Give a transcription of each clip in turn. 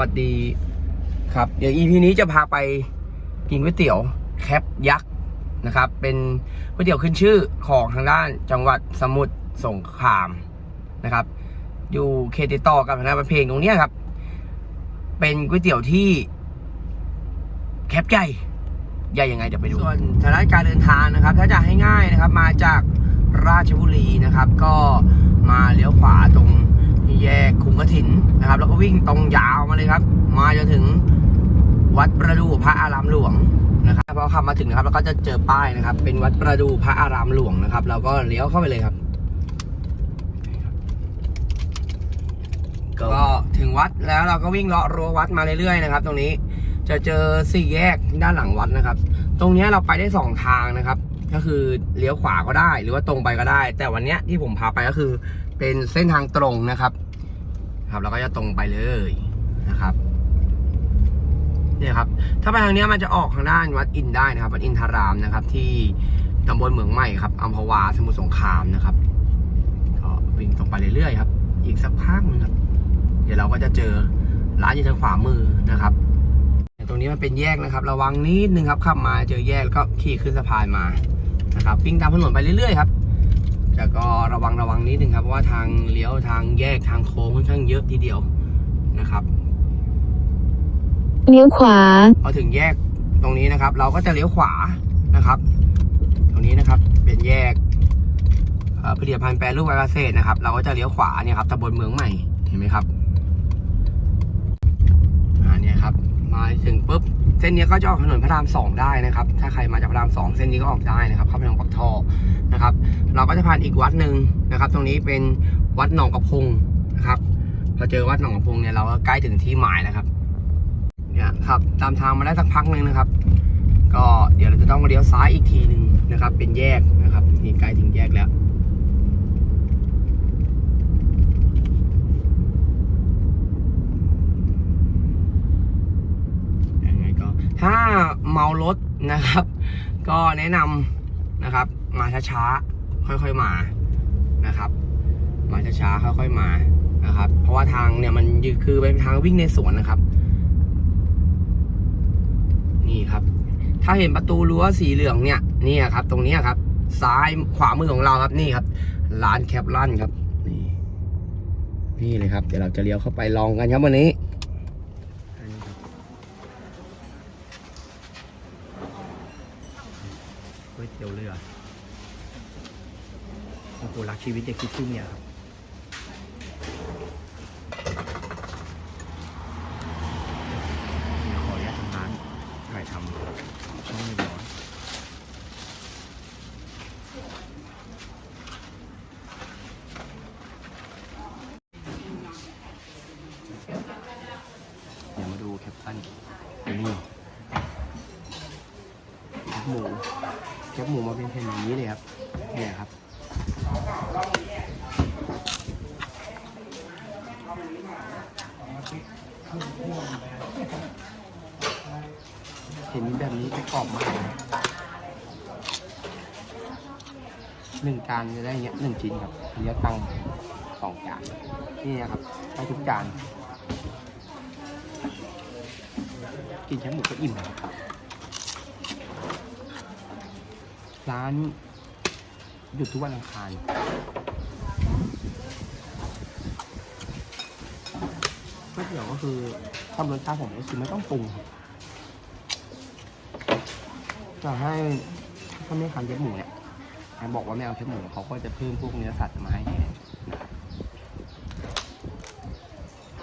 วัสดีครับ เดี๋ยว EP นี้จะพาไปกินก๋วยเตี๋ยวแคปยักษ์นะครับ เป็นก๋วยเตี๋ยวขึ้นชื่อของทางด้านจังหวัดสมุทรสงครามนะครับ อยู่เขตติดต่อกับทางด้านประเพงตรงนี้ครับ เป็นก๋วยเตี๋ยวที่แคปใหญ่ใหญ่ยังไงเดี๋ยวไปดูส่วนทางด้านการเดินทางนะครับ ถ้าจะให้ง่ายนะครับ มาจากราชบุรีนะครับ ก็มาเลี้ยวขวาตรง แยกคุงกระถินนะครับ แล้วก็วิ่งตรงยาวมาเลยครับ มาจนถึงวัดประดู่พระอารามหลวงนะครับพอขับมาถึงนะครับ แล้วก็จะเจอป้ายนะครับ เป็นวัดประดู่พระอารามหลวงนะครับ เราก็เลี้ยวเข้าไปเลยครับ ก็ถึงวัดแล้วเราก็วิ่งเลาะรั้ววัดมาเรื่อยๆนะครับ ตรงนี้จะเจอสี่แยกด้านหลังวัดนะครับ ตรงเนี้ยเราไปได้สองทางนะครับ ก็คือเลี้ยวขวาก็ได้ หรือว่าตรงไปก็ได้ แต่วันเนี้ยที่ผมพาไปก็คือ เป็นเส้นทางตรงนะครับ ครับเราก็จะตรงไปเลยนะครับเนี่ยครับ ถ้าไปทางนี้มันจะออกทางด้านวัดอินได้นะครับ วัดอินทารามนะครับ ที่ตำบลเมืองใหม่ครับอัมพวาสมุทรสงครามนะครับก็วิ่งตรงไปเรื่อยๆครับ อีกสักพักนึงครับ เดี๋ยวเราก็จะเจอร้านอยู่ทางขวามือนะครับตรงนี้มันเป็นแยกนะครับ ระวังนิดนึงครับขับมาเจอแยกแล้วก็ขี่ขึ้นสะพานมานะครับวิ่งตามถนนไปเรื่อยๆครับ แต่ก็ระวังระวังนิดนึงครับเพราะว่าทางเลี้ยวทางแยกทางโค้งค่อนข้างเยอะทีเดียวนะครับเลี้ยวขวาพอถึงแยกตรงนี้นะครับ เราก็จะเลี้ยวขวานะครับ ตรงนี้นะครับเป็นแยกเอ่อผลิตภัณฑ์แปรรูปการเกษตรนะครับ เราก็จะเลี้ยวขวาเนี่ยครับตำบลเมืองใหม่เห็นไหมครับอ่าเนี่ยครับ มาถึงปุ๊บ เส้นนี้ก็จะออกถนนพระรามสองได้นะครับ ถ้าใครมาจากพระรามสองเส้นนี้ก็ออกได้นะครับ เข้าไปทางปักท่อนะครับ เราก็จะผ่านอีกวัดหนึ่งนะครับ ตรงนี้เป็นวัดหนองกระพงนะครับพอเจอวัดหนองกระพงเนี่ยเราก็ใกล้ถึงที่หมายแล้วครับเนี่ยครับตามทางมาได้สักพักหนึ่งนะครับ ก็เดี๋ยวเราจะต้องเลี้ยวซ้ายอีกทีหนึ่งนะครับ เป็นแยกนะครับนี่ใกล้ถึงแยกแล้ว ยังไงก็ ถ้าเมารถนะครับ ก็แนะนำนะครับ มาช้าๆค่อยๆมานะครับ มาช้าๆค่อยๆมานะครับ เพราะว่าทางเนี่ยมันคือเป็นทางวิ่งในสวนนะครับ นี่ครับ ถ้าเห็นประตูรั้วสีเหลืองเนี่ยนี่ครับ ตรงนี้ครับ ซ้ายขวามือของเราครับนี่ครับร้านแคปลั่นครับ นี่นี่เลยครับ เดี๋ยวเราจะเลี้ยวเข้าไปลองกันครับวันนี้นี้ครับก๋วยเตี๋ยวเรือ โอ้โหรักชีวิตเด็กคิดที่เนี่ยครับขออนุญาตทำร้านถ่ายทำช่องนี้ก่อนเดี๋ยวมาดูแคปชั่นนี่แคปหมูแคปหมูมาเป็นแผ่นอย่างนี้เลยครับเนี่ยครับ เห็นแบบนี้จะ กรอบมากหนึ่งจานจะได้เงี้ยหนึ่งชิ้นครับเรียกตั้งสองจานนี่นะครับได้ทุกจานกินแค่หมูก็อิ่มแล้วครับร้านหยุดทุกวันอังคารก๋วยเตี๋ยวก็คือความรสชาติผมก็คือไม่ต้องปรุงครับ จะให้ถ้าไม่ทานเย็บหมูเนี่ยแอนบอกว่าไม่เอาเย็บหมูเขาก็จะเพิ่มพวกเนื้อสัตว์มาให้แทน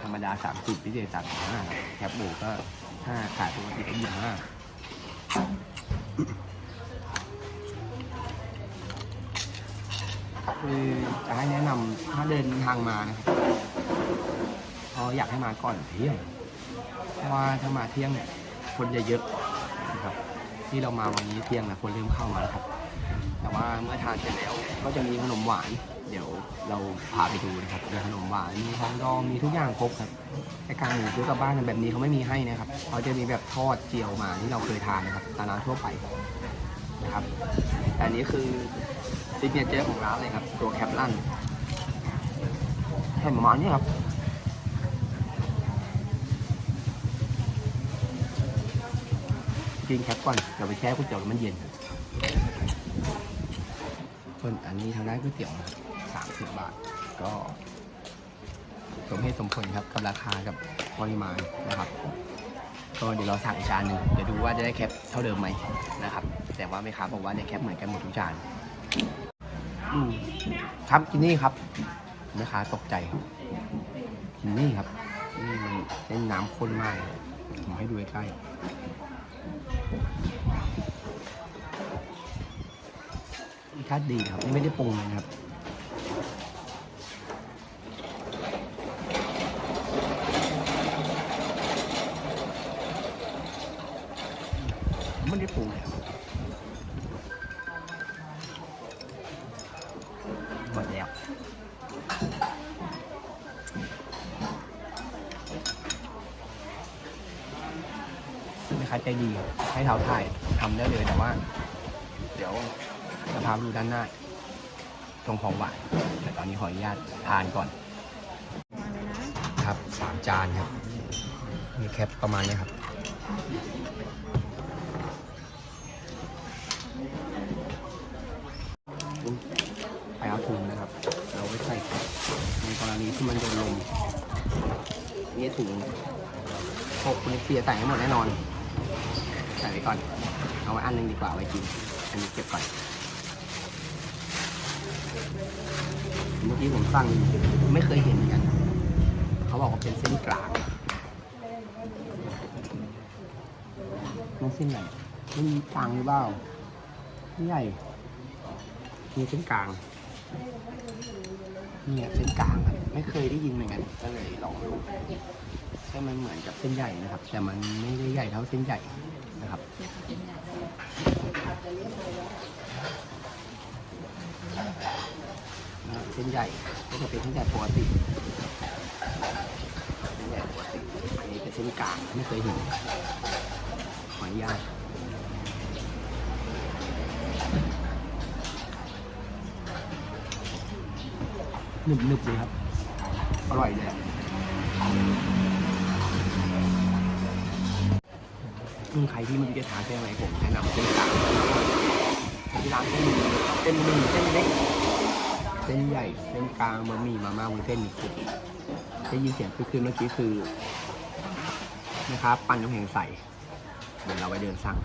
ธรรมดาสามสิบพิเศษสามสิบห้าแคบหมูก็ห้าขายปกติก็ยี่ห้าคือจะให้แนะนำถ้าเดินทางมานะครับพราะอยากให้มาก่อนเที่ยงเพราะว่าถ้ามาเที่ยงเนี่ยคนจะเยอะ ที่เรามาวันนี้เที่ยงนะคนเริ่มเข้ามาแล้วครับ แต่ว่าเมื่อทานเสร็จแล้วก็จะมีขนมหวาน เดี๋ยวเราพาไปดูนะครับมีขนมหวานมีทองดองมีทุกอย่างครบครับไอ้การหมูซื้อกลับบ้านแบบนี้เขาไม่มีให้นะครับเขาจะมีแบบทอดเจียวมาที่เราเคยทานนะครับตามร้านทั่วไปนะครับแต่อันนี้คือซิกเนเจอร์ของร้านเลยครับ ตัวแคปลั่นให้ประมาณนี้ครับ กินแคปก่อนเดี๋ยวไปแช่ก๋วยเตี๋ยวแล้วมันเย็นส่วนอันนี้ทางด้านก๋วยเตี๋ยวสามสิบบาท ก็สมเหตุสมผลครับกับราคากับปริมาณนะครับ ก็เดี๋ยวเราสั่งอีกจานหนึ่งเดี๋ยวดูว่าจะได้แคปเท่าเดิมไหมนะครับ แต่ว่าแม่ค้าบอกว่าได้แคปเหมือนกันหมดทุกจานอืมครับกินนี่ครับแม่ค้าตกใจกินนี่ครับนี่มันเส้นน้ำข้นมากผมให้ดูใกล้ๆ รสชาติดีครับไม่ได้ปรุงเลยนะครับไม่ได้ปรุงเลยครับ ค้าใจดีให้เท้าถ่ายทำได้เลยแต่ว่า เดี๋ยวจะพาไปดูด้านหน้าตรงของหวานแต่ตอนนี้ขออนุญาตทานก่อน ครับสามจานครับ มีแคปประมาณนี้ครับไปเอาถุงนะครับ เราไว้ใส่ในกรณีที่มันโดนลมนี่ถุงหกคุณเสียใส่ให้หมดแน่นอน ก่อน เอาไว้อันหนึงดีกว่าไว้กิน อันนี้เก็บก่อน เมื่อกี้ผมสั่งไม่เคยเห็นเหมือนกัน เขาบอกว่าเป็นเส้นกลางมันเส้นใหญ่ไม่มีกลางหรือเปล่าไม่ใหญ่ มีเส้นกลางเนี่ยเส้นกลางครับไม่เคยได้ยินเหมือนกัน ก็เลยลองดูใช่มันเหมือนกับเส้นใหญ่นะครับ แต่มันไม่ได้ใหญ่เท่าเส้นใหญ่ นะครับเส้นใหญ่ก็จะเป็นเส้นใหญ่ปกติเส้นใหญ่ปกติอันนี้เป็นเส้นกลางไม่เคยเห็นขออนุญาตหนึบหนึบๆเลยครับ อร่อยเลย ใครที่ไม่รู้จะทานเส้นอะไรผมแนะนำเส้นกลางที่ร้านเส้นหมี่เส้นหมี่เส้นเล็กเส้นใหญ่เส้นกลางบะหมี่มาม่าวุ้นเส้นมีครบได้ยินเสียงคือคืนเมื่อกี้คือนะครับปั่นน้ำแข็งใสเดี๋ยวเราไปเดินสั่ง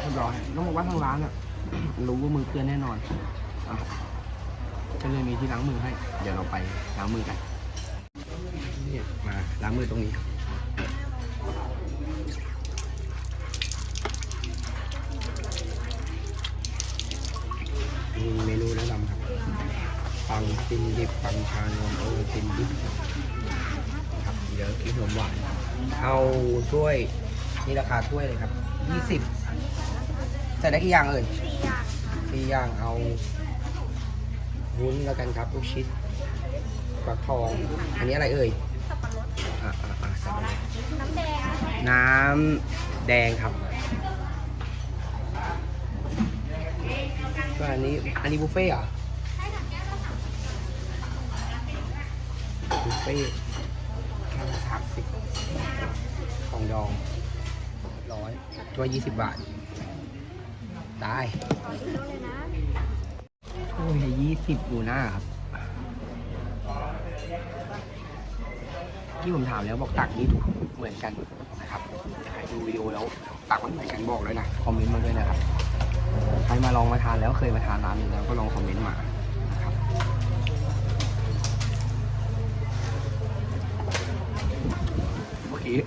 เรียบร้อยต้องบอกว่าทางร้านอะรู้ว่ามือเพื่อนแน่นอนอะก็เลยมีที่ล้างมือให้ เดี๋ยวเราไปล้างมือกันนี่มาล้างมือตรงนี้ ตินดิบปังชานมโอตินดิบครับเดี๋ยวกินขนมหวานเอาถ้วยนี่ราคาถ้วยเลยครับยี่สิบใส่ได้กี่อย่างเอ่ยสี่อย่างเอาวุ้นแล้วกันครับลูกชิดปลาทอง อันนี้อะไรเอ่ยอะอะอะใส่ไปเลยน้ำแดงน้ำแดงครับก็อันนี้อันนี้บุฟเฟ่ต์เหรอ บุฟเฟ่แค่สามสิบของดองร้อยตัวยี่สิบบาท ได้ขอชิมเลยนะโอ้ยยี่สิบดูหน้าครับ ที่ผมถามแล้วบอกตักนี่ถูกเหมือนกันนะครับใครดูวิดีโอแล้วตักมันเหมือนกันบอกเลยนะ คอมเมนต์มาด้วยนะครับ ใครมาลองมาทานแล้วเคยมาทานร้านนี้แล้วก็ลองคอมเมนต์มานะครับ เมื่อกี้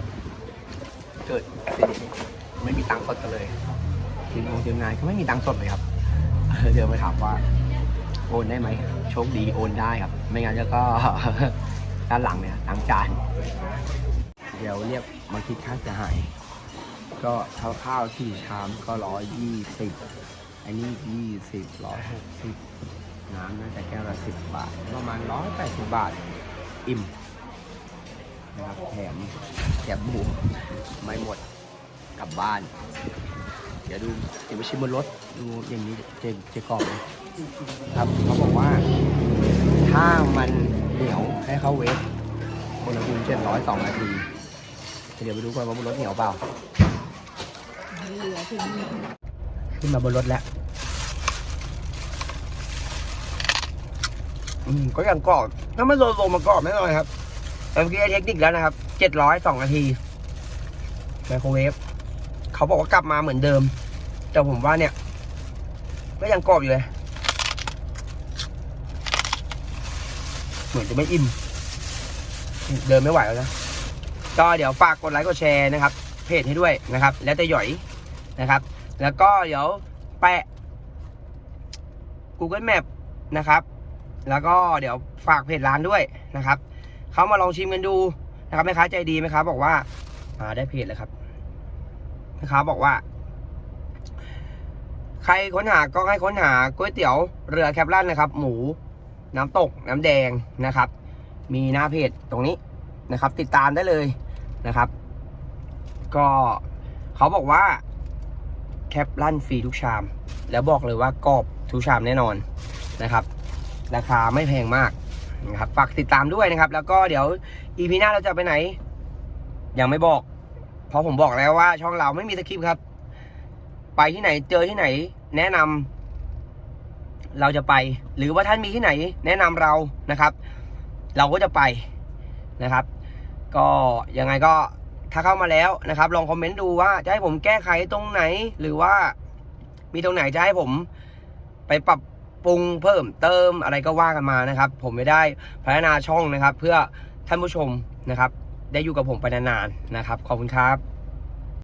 เกิดอุบัติเหตุไม่มีตังค์สดกันเลยทีมงานทีมงานก็ ไม่มีตังค์สดเลยครับเดี๋ยวไปถามว่า โอนได้ไหมโชคดีโอนได้ครับ ไม่งั้นก็ด้านหลังเนี่ยล้างจาน เดี๋ยวเรียกมาคิดค่าเสียหาย ก็ข้าวข้าวสี่ชามก็ร้อยยี่สิบอันนี้ยี่สิบร้อยหกสิบน้ำน่าจะแก้วละสิบบาท ประมาณร้อยแปดสิบบาท อิ่มนะครับแถมแถมหมูไม่หมดกลับบ้าน เดี๋ยวดูเดี๋ยวไปชิมบนรถดูอย่างนี้เจเจกรอบเลยครับเขาบอกว่า ถ้ามันเหนียวให้เข้าเวฟอุณหภูมิ702นาที เดี๋ยวไปดูก่อนว่าบนรถเหนียวเปล่าขึ้นมาบนรถแล้วอืมก็ยังกรอบถ้าไม่โดนลมากรอบแน่นอนครับแต่เมื่อกี้เทคนิคแล้วนะครับเจ็ดร้อยสองนาทีไมโครเวฟ เขาบอกว่ากลับมาเหมือนเดิม แต่ผมว่าเนี่ย ก็ยังกรอบอยู่เลย เหมือนจะไม่อิ่ม เดินไม่ไหวแล้วนะ ก็เดี๋ยวฝากกดไลค์กดแชร์นะครับ เพจให้ด้วยนะครับ แล้วแต่หย่อยนะครับ แล้วก็เดี๋ยวแปะ Google Map นะครับ แล้วก็เดี๋ยวฝากเพจร้านด้วยนะครับ เขามาลองชิมกันดูนะครับแม่ค้าใจดีไหมครับ บอกว่า อ่าได้เพจเลยครับ แม่ค้าบอกว่า ใครค้นหาก็ให้ค้นหาก๋วยเตี๋ยวเรือแคปลันนะครับ หมู น้ำตกน้ำแดงนะครับ มีหน้าเพจตรงนี้นะครับ ติดตามได้เลยนะครับ ก็เขาบอกว่าแคปลั่นฟรีทุกชาม แล้วบอกเลยว่ากรอบทุกชามแน่นอนนะครับ ราคาไม่แพงมากนะครับฝากติดตามด้วยนะครับ แล้วก็เดี๋ยวอีพีหน้าเราจะไปไหน ยังไม่บอก เพราะผมบอกแล้วว่า ช่องเราไม่มีสคริปต์ครับ ไปที่ไหนเจอที่ไหน แนะนำเราจะไป หรือว่าท่านมีที่ไหน แนะนำเรานะครับ เราก็จะไปนะครับ ก็ยังไงก็ถ้าเข้ามาแล้วนะครับ ลองคอมเมนต์ดูว่าจะให้ผมแก้ไขตรงไหน หรือว่ามีตรงไหนจะให้ผมไปปรับปรุงเพิ่มเติมอะไรก็ว่ากันมานะครับ ผมไม่ได้พัฒนาช่องนะครับ เพื่อท่านผู้ชมนะครับ ได้อยู่กับผมไปนานๆนะครับ ขอบคุณครับ